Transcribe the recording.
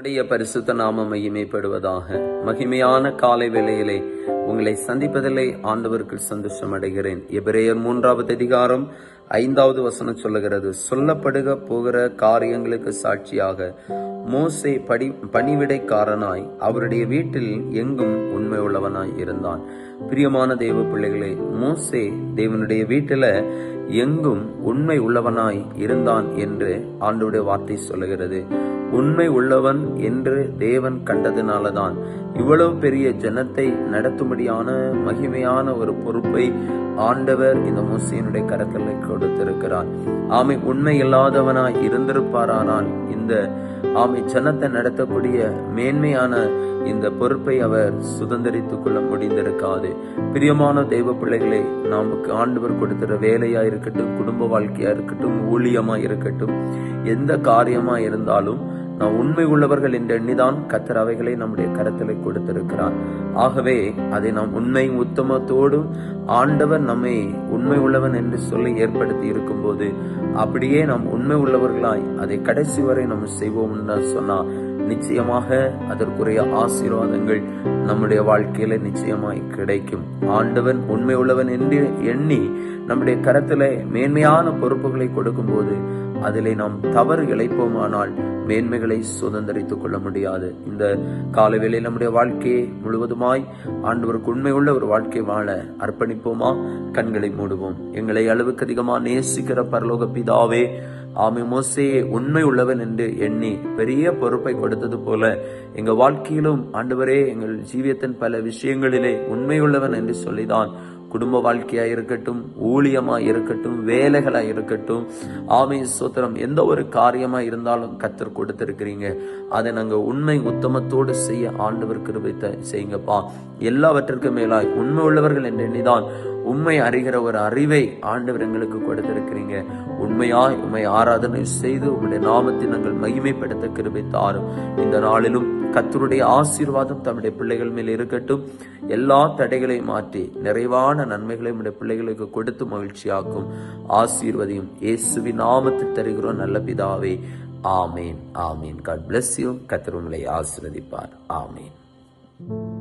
உன்னுடைய பரிசுத்த நாம மகிமைப்படுவதாக. மகிமையான காலை வேளையிலே உங்களை சந்திப்பதிலே ஆண்டவருக்கு சந்தோஷம் அடைகிறேன். எபிரேயர் மூன்றாவது அதிகாரம் ஐந்தாவது வசனம் சொல்லுகிறது. சொல்லப்படுக போகிற காரியங்களுக்கு சாட்சியாக மோசே படி பணிவிடைக்காரனாய் அவருடைய வீட்டில் எங்கும் உண்மை உள்ளவனாய் இருந்தான். பிரியமான தெய்வ பிள்ளைகளே மோசே தேவனுடைய வீட்டில் எங்கும் உண்மை உள்ளவனாய் இருந்தான் என்று ஆண்டவருடைய வார்த்தை சொல்லுகிறது. உண்மை உள்ளவன் என்று தேவன் கண்டதினாலதான். இவ்வளவு பெரிய ஜனத்தை நடத்தும்படியான மகிமையான ஒரு பொறுப்பை ஆண்டவர் இந்த மோசையினுடைய கரத்தில் கொடுத்திருக்கிறார். ஆமை உண்மை இல்லாதவனாய் இருந்திருப்பாரானால் இந்த ஆமை ஜனத்தை நடத்தக்கூடிய மேன்மையான இந்த பொறுப்பை அவர் சுதந்திரித்துக் கொள்ள முடிந்திருக்காது. பிரியமான தெய்வ பிள்ளைகளை நமக்கு ஆண்டவர் கொடுத்துற வேலையா இருக்கட்டும் குடும்ப வாழ்க்கையா இருக்கட்டும் ஊழியமா இருக்கட்டும் எந்த காரியமா இருந்தாலும் நாம் உண்மை உள்ளவர்கள் என்று எண்ணிதான் கத்தர் அவைகளை நம்முடைய கரத்திலே கொடுத்திருக்கிறார். ஆகவே அதை நாம் உண்மை உத்தமத்தோடும் ஆண்டவர் நம்மை உண்மை உள்ளவன் என்று சொல்லி ஏற்படுத்தி இருக்கும்போது அப்படியே நாம் உண்மை உள்ளவர்களாய் அதை கடைசி வரை நம்ம செய்வோம் சொன்னா நிச்சயமாக அதற்குரிய ஆசீர்வாதங்கள் நம்முடைய வாழ்க்கையில நிச்சயமாய் கிடைக்கும். ஆண்டவன் உண்மை உள்ளவன் என்று எண்ணி நம்முடைய கரத்துல மேன்மையான பொறுப்புகளை கொடுக்கும் போது அதிலே நாம் தவறு இழைப்போமானால் மேன்மைகளை சுதந்திரித்துக் கொள்ள முடியாது. இந்த காலவேளை நம்முடைய வாழ்க்கையை முழுவதுமாய் ஆண்டவருக்கு உண்மை உள்ள ஒரு வாழ்க்கை வாழ அர்ப்பணிப்போமா? கண்களை மூடுவோம். எங்களை அளவுக்கு அதிகமா நேசிக்கிற பரலோக பிதாவே ஆமை மோசையே உண்மை உள்ளவன் என்று எண்ணி பெரிய பொறுப்பை கொடுத்தது போல எங்கள் வாழ்க்கையிலும் ஆண்டவரே எங்கள் ஜீவியத்தின் பல விஷயங்களிலே உண்மை உள்ளவன் என்று சொல்லிதான் குடும்ப வாழ்க்கையா இருக்கட்டும் ஊழியமா இருக்கட்டும் வேலைகளா இருக்கட்டும் ஆமை சூத்திரம் எந்த ஒரு காரியமா இருந்தாலும் கத்தர் கொடுத்துருக்கிறீங்க. அதை நாங்க உண்மை உத்தமத்தோடு செய்ய ஆண்டவர் கிருபைத்த செய்யுங்கப்பா. எல்லாவற்றிற்கும் மேலாய் உண்மை உள்ளவர்கள் என்று எண்ணிதான் உண்மை அறிகிற ஒரு அறிவை ஆண்டவர் எங்களுக்கு கொடுத்திருக்கிறீங்க. உண்மையாய் உண்மை ஆராதனை செய்து உங்களுடைய நாமத்தை நாங்கள் மகிமைப்படுத்த கிருபை தாரும் இந்த நாளிலும் கத்தருடைய ஆசீர்வாதம் தம்முடைய பிள்ளைகள் மேல் இருக்கட்டும். எல்லா தடைகளையும் மாற்றி நிறைவான நன்மைகளை உடைய பிள்ளைகளுக்கு கொடுத்து மகிழ்ச்சியாக்கும். ஆசீர்வதியும் இயேசுவி நாமத்தில் தருகிறோம் நல்ல பிதாவே. ஆமேன் ஆமேன். காட் பிளஸ் யூ கத்தர் உங்களை ஆசிர்வதிப்பார். ஆமேன்.